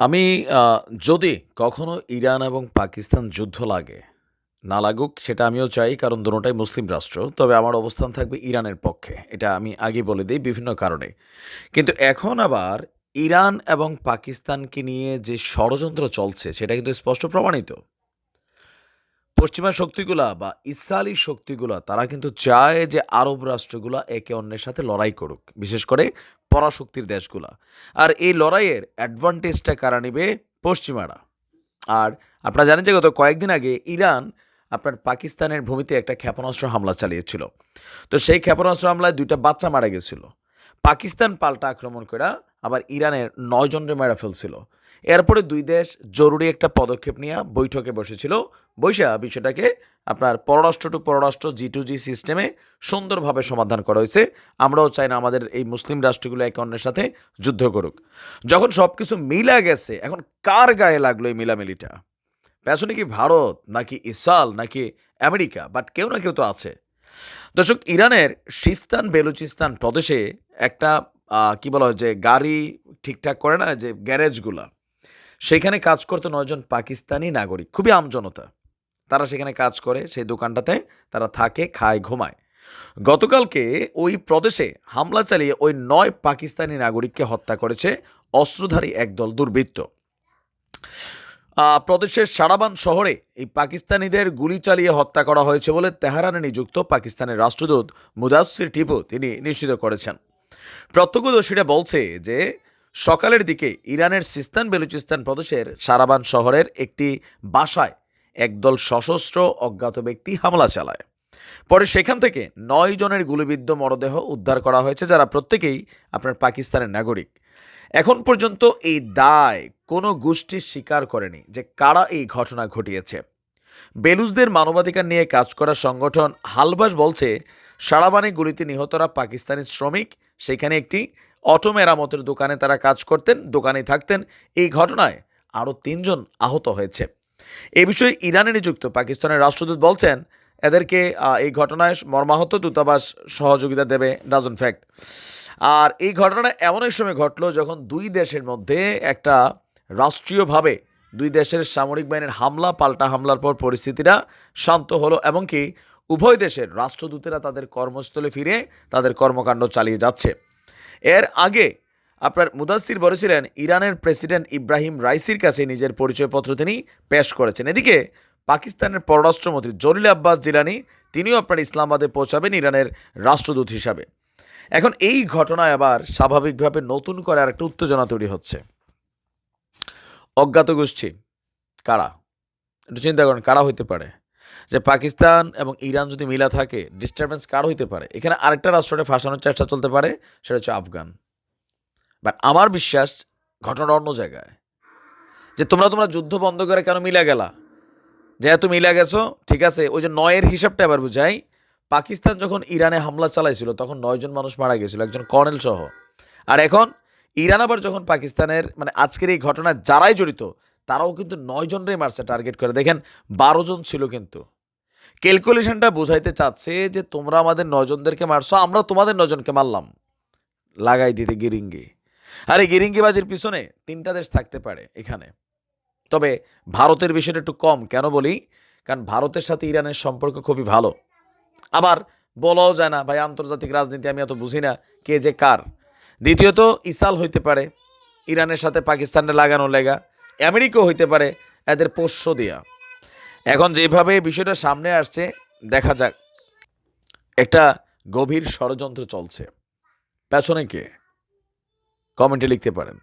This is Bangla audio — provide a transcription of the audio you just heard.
আমি যদি কখনো ইরান এবং পাকিস্তান যুদ্ধ লাগে, না লাগুক সেটা আমিও চাই কারণ দোনোটাই মুসলিম রাষ্ট্র। তবে আমার অবস্থান থাকবে ইরানের পক্ষে। এটা আমি আগে বলে দিই বিভিন্ন কারণে। কিন্তু এখন আবার ইরান এবং পাকিস্তানকে নিয়ে যে ষড়যন্ত্র চলছে সেটা কিন্তু স্পষ্ট প্রমাণিত। পশ্চিমা শক্তিগুলা বা ইসরায়েলি শক্তিগুলা তারা কিন্তু চায় যে আরব রাষ্ট্রগুলা একে অন্যের সাথে লড়াই করুক। বিশেষ করে পরাশক্তির দেশগুলা। আর এই লড়াইয়ের অ্যাডভান্টেজটা কারা নেবে পশ্চিমারা। আর আপনারা জানেন যে গত কয়েকদিন আগে ইরান আপনার পাকিস্তানের ভূমিতে একটা ক্ষেপণাস্ত্র হামলা চালিয়েছিল। তো সেই ক্ষেপণাস্ত্র হামলায় দুইটা বাচ্চা মারা গেছিল। পাকিস্তান পাল্টা আক্রমণ কইরা আবার ইরানের ৯ জনরে মাইরা ফেলছিল। এরপরে দুই দেশ জরুরি একটা পদক্ষেপ নিয়ে বৈঠকে বসেছিল। বইসা বিষয়টাকে আপনার পররাষ্ট্র টু পররাষ্ট্র, জি টু জি সিস্টেমে সুন্দরভাবে সমাধান করা হয়েছে আমরাও চাই না আমাদের এই মুসলিম রাষ্ট্রগুলো একে অন্যের সাথে যুদ্ধ করুক। যখন সবকিছু মিলা গেছে, এখন কার গায়ে লাগল এই মিলামিলিটা? পেছনে কি ভারত, নাকি ইসরায়েল, নাকি আমেরিকা? বাট কেউ না কেউ তো আছে। দর্শক, ইরানের সিস্তান বেলুচিস্তান প্রদেশে একটা কি বলা হয় যে গাড়ি ঠিকঠাক করে না যে গ্যারেজগুলা। সেখানে কাজ করত ৯ জন পাকিস্তানি নাগরিক। খুবই আমজনতা। তারা সেখানে কাজ করে সেই দোকানটাতে তারা থাকে, খায়, ঘুমায়। গতকালকে ওই প্রদেশে হামলা চালিয়ে ওই নয় পাকিস্তানি নাগরিককে হত্যা করেছে অস্ত্রধারী একদল দুর্বৃত্ত। প্রদেশের সারাবান শহরে এই পাকিস্তানিদের গুলি চালিয়ে হত্যা করা হয়েছে বলে তেহারানে নিযুক্ত পাকিস্তানের রাষ্ট্রদূত মুদাস্সির টিপু তিনি নিশ্চিত করেছেন। প্রত্যক্ষদর্শীরা বলছে যে, সকালের দিকে ইরানের সিস্তান বেলুচিস্তান প্রদেশের সারাবান শহরের একটি বাসায় একদল সশস্ত্র অজ্ঞাত ব্যক্তি হামলা চালায়। পরে সেখান থেকে ৯ জনের গুলিবিদ্ধ মরদেহ উদ্ধার করা হয়েছে, যারা প্রত্যেকেই আপনার পাকিস্তানের নাগরিক। এখন পর্যন্ত এই দায় কোনো গোষ্ঠী স্বীকার করেনি যে কারা এই ঘটনা ঘটিয়েছে। বেলুচদের মানবাধিকার নিয়ে কাজ করা সংগঠন হালবাস বলছে, সারাবানে গুলিতে নিহতরা পাকিস্তানি শ্রমিক। সেখানে একটি অটো মেরামতের দোকানে তারা কাজ করতেন, দোকানে থাকতেন। এই ঘটনায় আরও তিনজন আহত হয়েছে। এ বিষয়ে ইরানে নিযুক্ত পাকিস্তানের রাষ্ট্রদূত বলছেন এদেরকে এই ঘটনায় মর্মাহত দূতাবাস সহযোগিতা দেবে ডাজন ফ্যাক্ট। আর এই ঘটনা এমন এক সময় ঘটলো যখন দুই দেশের মধ্যে একটা রাষ্ট্রীয়ভাবে দুই দেশের সামরিক বাহিনীর হামলা পাল্টা হামলার পর পরিস্থিতিটা শান্ত হলো এবং কি উভয় দেশের রাষ্ট্রদূতেরা তাদের কর্মস্থলে ফিরে তাদের কর্মকাণ্ড চালিয়ে যাচ্ছে। এর আগে আপনার মুদাসির বলেছিলেন, ইরানের প্রেসিডেন্ট ইব্রাহিম রাইসির কাছে নিজের পরিচয়পত্র তিনি পেশ করেছেন। এদিকে পাকিস্তানের পররাষ্ট্রমন্ত্রী জলিল আব্বাস জিলানি, তিনিও আপনার ইসলামাবাদে পৌঁছাবেন ইরানের রাষ্ট্রদূত হিসাবে। এখন এই ঘটনায় আবার স্বাভাবিকভাবে নতুন করে আর একটা উত্তেজনা তৈরি হচ্ছে। অজ্ঞাত গোষ্ঠী, কারা? একটু চিন্তা করেন, কারা হইতে পারে? যে পাকিস্তান এবং ইরান যদি মিলা থাকে ডিস্টার্বেন্স কার হইতে পারে? এখানে আরেকটা রাষ্ট্রকে ফাঁসানোর চেষ্টা চলতে পারে সেটা হচ্ছে আফগান। বাট আমার বিশ্বাস ঘটনাটা অন্য জায়গায়। যে তোমরা, তোমরা যুদ্ধ বন্ধ করে কেন মিলা গেলা? যেহেতু মিলা গেছো ঠিক আছে ওই যে নয়ের হিসাবটা এবার বুঝাই। পাকিস্তান যখন ইরানে হামলা চালাইছিল তখন নয়জন মানুষ মারা গেছিল একজন কর্নেল সহ। আর এখন ইরান আবার যখন পাকিস্তানের মানে আজকের এই ঘটনায় যারাই জড়িত তারাও কিন্তু ৯ জনরেই মারছে টার্গেট করে। দেখেন ১২ জন ছিল কিন্তু। ক্যালকুলেশনটা বোঝাইতে চাচ্ছে যে তোমরা আমাদের ৯ জনদেরকে মারছো, আমরা তোমাদের ৯ জনকে মারলাম। লাগাই দিতে গিরিঙ্গি। আর এই গিরিঙ্গিবাজির পিছনে তিনটা দেশ থাকতে পারে এখানে। তবে ভারতের বিষয়টা একটু কম। কেন বলি? কারণ ভারতের সাথে ইরানের সম্পর্ক খুবই ভালো। আবার বলাও যায় না, ভাই, আন্তর্জাতিক রাজনীতি আমি এত বুঝি না, কে যে কার। দ্বিতীয়ত ইসরায়েল হইতে পারে ইরানের সাথে পাকিস্তানের লাগানো লেগা। আমেরিকাও হইতে পারে এদের পোষ্য দেয়া এখন যেভাবে বিষয়টা সামনে আসছে, দেখা যাক। একটা গভীর ষড়যন্ত্র চলছে। পেছনে কে? কমেন্টে লিখতে পারেন।